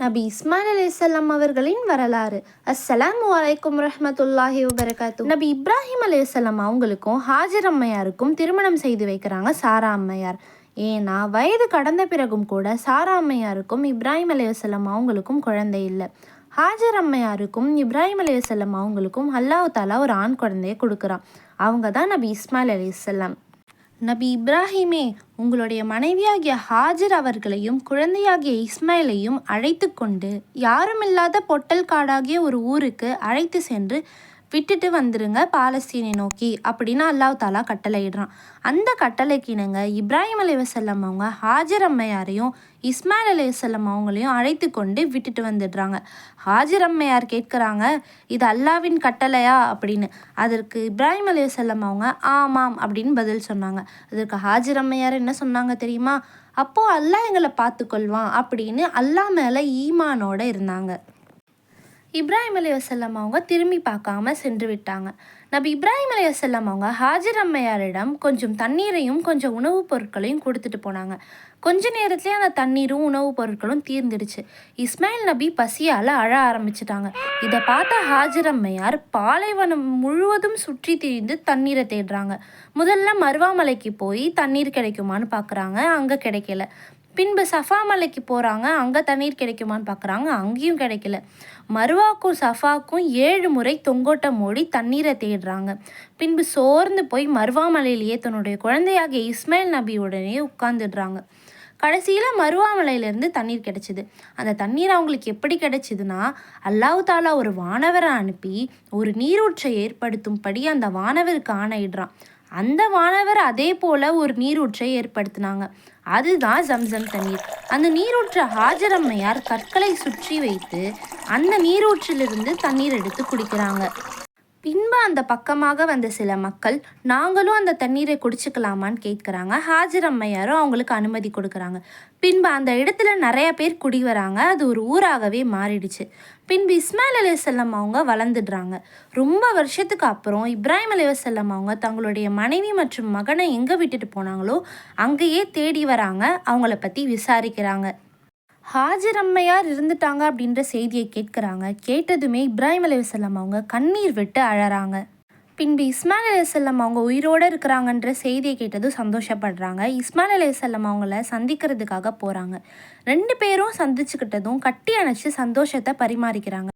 நபி இஸ்மான் அலி இஸ்லாம் அவர்களின் வரலாறு. அஸ்ஸலாம் வலைக்கம் ரஹமத்துல்லாஹி வபரகாத்து நபி இப்ராஹிம் அலைஹிஸ்ஸலாம் அவங்களுக்கும் ஹாஜர் அம்மையாருக்கும் திருமணம் செய்து வைக்கிறாங்க சாரா அம்மையார். ஏன்னா வயது கடந்த பிறகும் கூட சாரா அம்மையாருக்கும் இப்ராஹிம் அலைஹிஸ்ஸலாம் அவங்களுக்கும் குழந்தை இல்லை. ஹாஜர் அம்மையாருக்கும் இப்ராஹிம் அலைஹிஸ்ஸலாம் அவங்களுக்கும் அல்லாஹ் தாலா ஒரு ஆண் குழந்தையை கொடுக்குறான். அவங்க தான் நபி இஸ்மாயில் அலைஹிஸ்ஸலாம். நபி இப்ராஹிமே உங்களுடைய மனைவியாகிய ஹாஜர் அவர்களையும் குழந்தையாகிய இஸ்மாயிலையும் அழைத்து கொண்டு யாருமில்லாத பொட்டல் காடாகிய ஒரு ஊருக்கு அழைத்து சென்று விட்டுட்டு வந்துருங்க பாலஸ்தீனை நோக்கி அப்படின்னு அல்லாஹ் தாலா கட்டளையிடுறான். அந்த கட்டளைக்கு இணங்க இப்ராஹிம் அலி வசல்லம் அவங்க ஹாஜர் அம்மையாரையும் இஸ்மாயில் அலி வசல்லம் அவங்களையும் அழைத்து கொண்டு விட்டுட்டு வந்துடுறாங்க. ஹாஜர் அம்மையார் கேட்குறாங்க இது அல்லாவின் கட்டளையா அப்படின்னு. அதற்கு இப்ராஹிம் அலி வசல்லம் அவங்க ஆமாம் அப்படின்னு பதில் சொன்னாங்க. அதற்கு ஹாஜர் அம்மையார் என்ன சொன்னாங்க தெரியுமா? அப்போது அல்லாஹ் எங்களை பார்த்துக்கொள்வான் அப்படின்னு அல்லாஹ் மேலே ஈமானோட இருந்தாங்க. இப்ராஹிம் அலி வசல்லம் அவங்க திரும்பி பார்க்காம சென்று விட்டாங்க. நபி இப்ராஹிம் அலி வசல்லம் அவங்க ஹாஜர் அம்மையாரிடம் கொஞ்சம் தண்ணீரையும் கொஞ்சம் உணவுப் பொருட்களையும் கொடுத்துட்டு போனாங்க. கொஞ்ச நேரத்துலேயே அந்த தண்ணீரும் உணவுப் பொருட்களும் தீர்ந்துடுச்சு. இஸ்மாயில் நபி பசியால் அழ ஆரம்பிச்சிட்டாங்க. இதை பார்த்த ஹாஜர் அம்மையார் பாலைவனம் முழுவதும் சுற்றி திரிந்து தண்ணீரை தேடுறாங்க. முதல்ல மருவாமலைக்கு போய் தண்ணீர் கிடைக்குமான்னு பார்க்குறாங்க. அங்கே கிடைக்கல. பின்பு சஃபா மலைக்கு போகிறாங்க அங்கே தண்ணீர் கிடைக்குமான்னு பார்க்குறாங்க அங்கேயும் கிடைக்கல. மருவாக்கும் சஃபாக்கும் ஏழு முறை தொங்கோட்டம் மூடி தண்ணீரை தேடுறாங்க. பின்பு சோர்ந்து போய் மருவா மலையிலேயே தன்னுடைய குழந்தையாகிய இஸ்மாயில் நபியுடனே உட்கார்ந்துடுறாங்க. கடைசியில் மருவாமலையிலேருந்து தண்ணீர் கிடைச்சிது. அந்த தண்ணீர் அவங்களுக்கு எப்படி கிடைச்சிதுன்னா அல்லாஹ் தாலா ஒரு வானவரை அனுப்பி ஒரு நீரூற்றை ஏற்படுத்தும்படி அந்த வானவருக்கு ஆணையிடுறான். அந்த வானவர் அதே போல ஒரு நீரூற்றை ஏற்படுத்தினாங்க. அதுதான் ஜம்சம் தண்ணீர். அந்த நீரூற்றை ஹாஜரம்மையார் கற்களை சுற்றி வைத்து அந்த நீரூற்றிலிருந்து தண்ணீர் எடுத்து குடிக்கிறாங்க. அந்த பக்கமாக வந்த சில மக்கள் நாங்களும் அந்த தண்ணீரை குடிச்சுக்கலாமான்னு கேட்குறாங்க. ஹாஜர் அம்மையாரும் அவங்களுக்கு அனுமதி கொடுக்குறாங்க. பின்பு அந்த இடத்துல நிறைய பேர் குடி வராங்க. அது ஒரு ஊராகவே மாறிடுச்சு. பின்பு இஸ்மாயில் அலைவசல்லம் அவங்க வளர்ந்துடுறாங்க. ரொம்ப வருஷத்துக்கு அப்புறம் இப்ராஹிம் அலைவசல்லம் அவங்க தங்களுடைய மனைவி மற்றும் மகனை எங்கே விட்டுட்டு போனாங்களோ அங்கேயே தேடி வராங்க. அவங்கள பற்றி விசாரிக்கிறாங்க. ஹாஜர் அம்மையார் இருந்துட்டாங்க அப்படின்ற செய்தியை கேட்குறாங்க. கேட்டதுமே இப்ராஹிம் அலைவசல்லம் அவங்க கண்ணீர் விட்டு அழறாங்க. பின்பு இஸ்மாயில் அலைவசல்லம் அவங்க உயிரோடு இருக்கிறாங்கன்ற செய்தியை கேட்டதும் சந்தோஷப்படுறாங்க. இஸ்மாயில் அலைவசல்லம் அவங்கள சந்திக்கிறதுக்காக போகிறாங்க ரெண்டு பேரும் சந்திச்சுக்கிட்டதும் கட்டி அணைச்சி சந்தோஷத்தை பரிமாறிக்கிறாங்க.